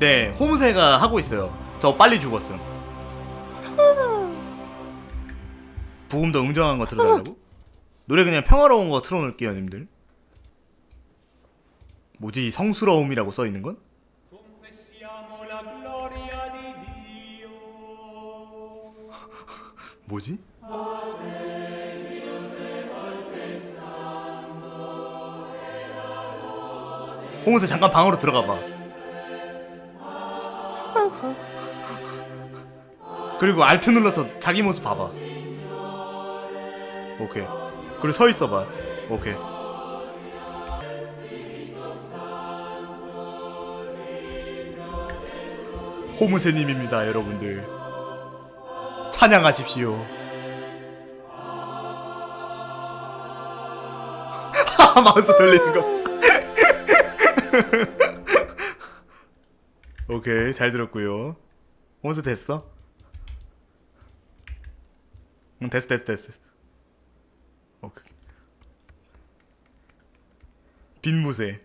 네 홈세가 하고 있어요 저 빨리 죽었음 부금도 웅장한 거 틀어달라고? 노래 그냥 평화로운 거 틀어놓을게요 님들 뭐지 이 성스러움이라고 써있는 건? 뭐지? 홍세 잠깐 방으로 들어가 봐. 그리고 알트 눌러서 자기 모습 봐봐. 오케이. 그리고 서 있어 봐. 오케이. 호무세님입니다, 여러분들. 찬양하십시오. 마우스 돌리는 거. 오케이, 잘 들었고요. 호무세 됐어? 응, 됐어, 됐어, 됐어. 오케이. 빈무새.